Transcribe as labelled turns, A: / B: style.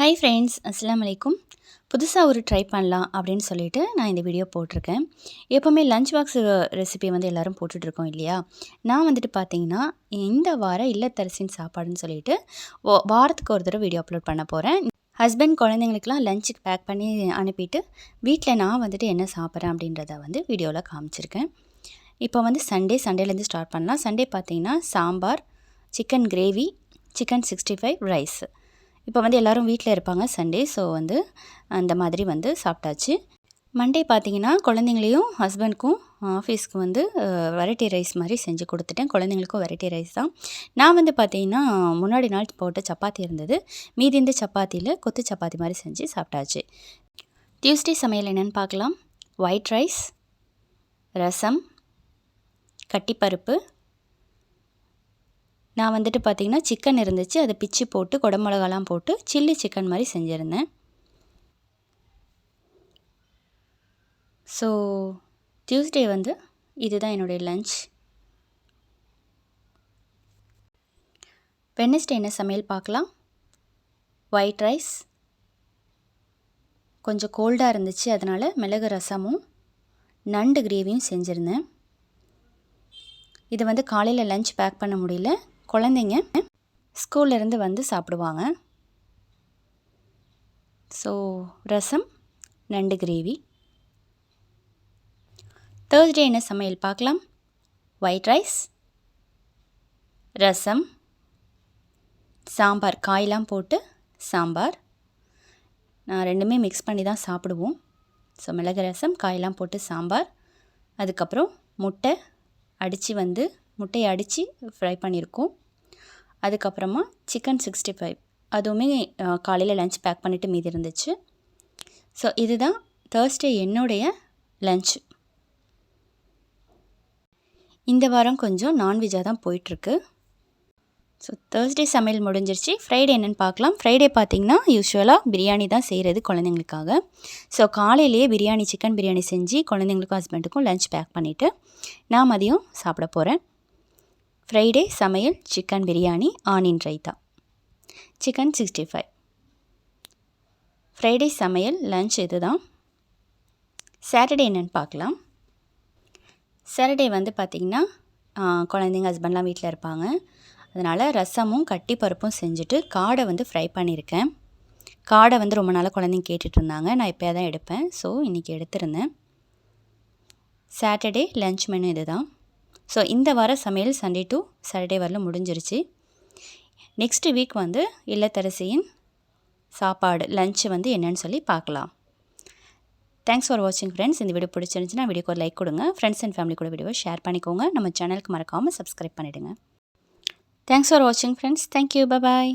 A: Hi friends அஸ்லாம் வலைக்கும் புதுசாக ஒரு ட்ரை பண்ணலாம் அப்படின்னு சொல்லிட்டு நான் இந்த வீடியோ போட்டிருக்கேன். எப்போவுமே லஞ்ச் பாக்ஸ் ரெசிபி வந்து எல்லோரும் போட்டுட்ருக்கோம் இல்லையா? நான் வந்துட்டு பார்த்தீங்கன்னா இந்த வாரம் இல்லத்தரசின் சாப்பாடுன்னு சொல்லிட்டு வாரத்துக்கு ஒரு தடவை வீடியோ அப்லோட் பண்ண போகிறேன் ஹஸ்பண்ட் குழந்தைங்களுக்குலாம் லஞ்சுக்கு பேக் பண்ணி அனுப்பிட்டு வீட்டில் நான் வந்துட்டு என்ன சாப்பிட்றேன் அப்படின்றத வந்து வீடியோவில் காமிச்சிருக்கேன். இப்போ வந்து சண்டே சண்டேலேருந்து ஸ்டார்ட் பண்ணலாம். சண்டே பார்த்தீங்கன்னா sambar chicken gravy chicken sixty five rice இப்போ வந்து எல்லோரும் வீட்டில் இருப்பாங்க சண்டே ஸோ வந்து அந்த மாதிரி வந்து சாப்பிட்டாச்சு. மண்டே பார்த்தீங்கன்னா குழந்தைங்களையும் ஹஸ்பண்ட்க்கும் ஆஃபீஸ்க்கு வந்து வெரைட்டி ரைஸ் மாதிரி செஞ்சு கொடுத்துட்டேன். குழந்தைங்களுக்கும் வெரைட்டி ரைஸ் தான். நான் வந்து பார்த்தீங்கன்னா முன்னாடி நாள் போட்ட சப்பாத்தி இருந்தது. மீதி இந்த சப்பாத்தியில் கொத்து சப்பாத்தி மாதிரி செஞ்சு சாப்பிட்டாச்சு. டியூஸ்டே சமையல் என்னென்னு பார்க்கலாம். ஒயிட் ரைஸ் ரசம் கட்டிப்பருப்பு நான் வந்துட்டு பார்த்திங்கன்னா சிக்கன் இருந்துச்சு. அதை பிச்சு போட்டு குடமிளகாலாம் போட்டு சில்லி சிக்கன் மாதிரி செஞ்சுருந்தேன். ஸோ டியூஸ்டே வந்து இதுதான் என்னுடைய லஞ்ச் வெனஸ்டே என்ன சமையல் பார்க்கலாம்? ஒயிட் ரைஸ் கொஞ்சம் கோல்டாக இருந்துச்சு. அதனால் மிளகு ரசமும் நண்டு கிரேவியும் செஞ்சுருந்தேன். இது வந்து காலையில் லஞ்ச் பேக் பண்ண முடியல. குழந்தைங்க ஸ்கூல்லேருந்து வந்து சாப்பிடுவாங்க. ஸோ ரசம் நண்டு கிரேவி. தேர்ஸ்டே என்ன சமையல் பார்க்கலாம்? White rice rasam sambar. காயெலாம் போட்டு சாம்பார். நான் ரெண்டுமே மிக்ஸ் பண்ணி தான் சாப்பிடுவோம். ஸோ மிளகு ரசம் காயெல்லாம் போட்டு சாம்பார். அதுக்கப்புறம் முட்டை அடித்து வந்து முட்டையை அடித்து ஃப்ரை பண்ணியிருக்கோம் அதுக்கப்புறமா சிக்கன் சிக்ஸ்டி ஃபைவ் அதுவுமே காலையில் லஞ்ச் பேக் பண்ணிவிட்டு மீதி இருந்துச்சு. ஸோ இதுதான் தேர்ஸ்டே என்னுடைய லஞ்ச் இந்த வாரம் கொஞ்சம் நான்வெஜ்ஜாக தான் போயிட்டுருக்கு. ஸோ தேர்ஸ்டே சமையல் முடிஞ்சிருச்சு. ஃப்ரைடே என்னென்னு பார்க்கலாம். ஃப்ரைடே பார்த்திங்கன்னா யூஸ்வலாக பிரியாணி தான் செய்கிறது குழந்தைங்களுக்காக. ஸோ காலையிலேயே பிரியாணி சிக்கன் பிரியாணி செஞ்சு குழந்தைங்களுக்கும் ஹஸ்பண்டுக்கும் லஞ்ச் பேக் பண்ணிவிட்டு நான் மதியம் சாப்பிட போகிறேன் ஃப்ரைடே சமையல் chicken biryani onion raita chicken sixty five Friday சமையல் லன்ச் இது தான் சாட்டர்டே என்னென்னு பார்க்கலாம். சாட்டர்டே வந்து பார்த்திங்கன்னா குழந்தைங்க ஹஸ்பண்ட்லாம் வீட்டில் இருப்பாங்க. அதனால் ரசமும் கட்டி பருப்பும் செஞ்சுட்டு காடை வந்து ஃப்ரை பண்ணியிருக்கேன் காடை வந்து ரொம்ப நாளாக குழந்தைங்க கேட்டுட்டு இருந்தாங்க. நான் இப்போ தான் எடுப்பேன். ஸோ இன்றைக்கி எடுத்திருந்தேன். சாட்டர்டே லன்ச் மெனு இது தான் ஸோ இந்த வார சமையல் சண்டே டு சாட்டர்டே வரலும் முடிஞ்சிருச்சு. நெக்ஸ்ட் வீக் வந்து இல்லத்தரசியின் சாப்பாடு லஞ்சு வந்து என்னன்னு சொல்லி பார்க்கலாம். தேங்க்ஸ் ஃபார் வாட்சிங் ஃப்ரெண்ட்ஸ் இந்த வீடியோ பிடிச்சிருந்துச்சுன்னா வீடியோக்கு ஒரு லைக் கொடுங்க. ஃப்ரெண்ட்ஸ் அண்ட் ஃபேமிலி கூட வீடியோ ஷேர் பண்ணிக்கோங்க. நம்ம சேனலுக்கு மறக்காமல் சப்ஸ்கிரைப் பண்ணிவிடுங்க தேங்க்ஸ் ஃபார் வாட்சிங் ஃப்ரெண்ட்ஸ் தேங்க்யூ பாய்